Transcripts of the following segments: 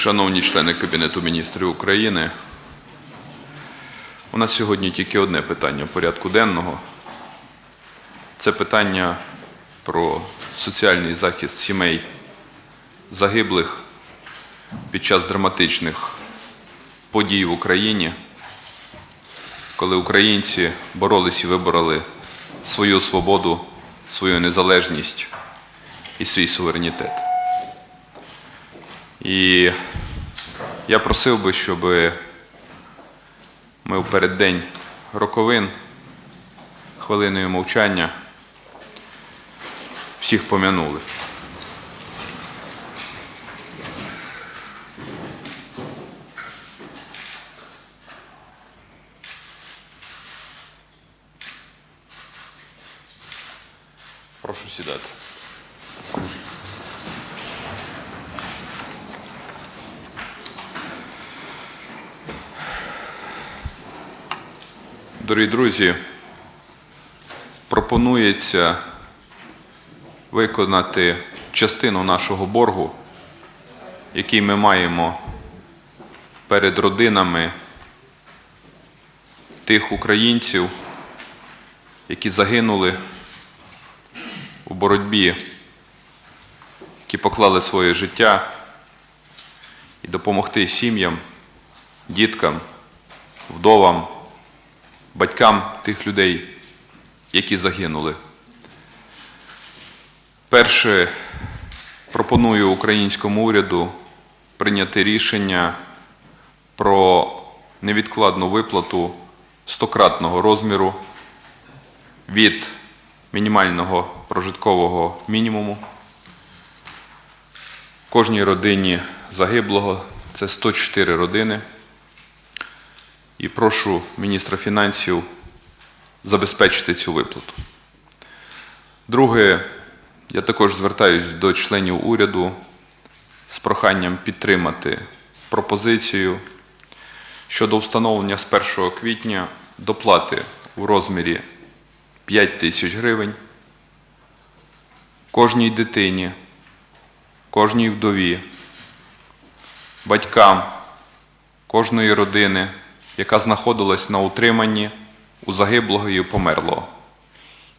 Шановні члени Кабінету міністрів України, у нас сьогодні тільки одне питання порядку денного. Це питання про соціальний захист сімей загиблих під час драматичних подій в Україні, коли українці боролись і вибороли свою свободу, свою незалежність і свій суверенітет. І я просив би, щоб ми в переддень роковин хвилиною мовчання всіх пом'янули. Прошу сідати. Дорогі друзі, пропонується виконати частину нашого боргу, який ми маємо перед родинами тих українців, які загинули у боротьбі, які поклали своє життя, і допомогти сім'ям, діткам, вдовам батькам тих людей, які загинули. Перше, пропоную українському уряду прийняти рішення про невідкладну виплату стократного розміру від мінімального прожиткового мінімуму. Кожній родині загиблого це 104 родини. І прошу міністра фінансів забезпечити цю виплату. Друге, я також звертаюся до членів уряду з проханням підтримати пропозицію щодо встановлення з 1 квітня доплати у розмірі 5 тисяч гривень кожній дитині, кожній вдові, батькам кожної родини яка знаходилась на утриманні у загиблого і померлого.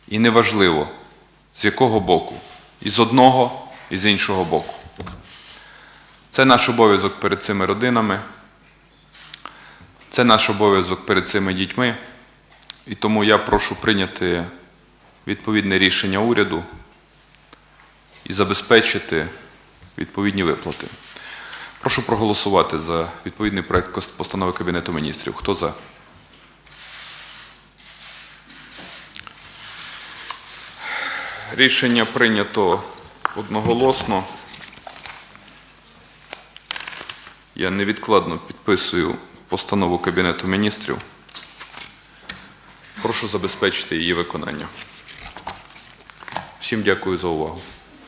І неважливо, з якого боку, і з одного, і з іншого боку. Це наш обов'язок перед цими родинами, це наш обов'язок перед цими дітьми. І тому я прошу прийняти відповідне рішення уряду і забезпечити відповідні виплати. Прошу проголосувати за відповідний проект постанови Кабінету міністрів. Хто за? Рішення прийнято одноголосно. Я невідкладно підписую постанову Кабінету міністрів. Прошу забезпечити її виконання. Всім дякую за увагу.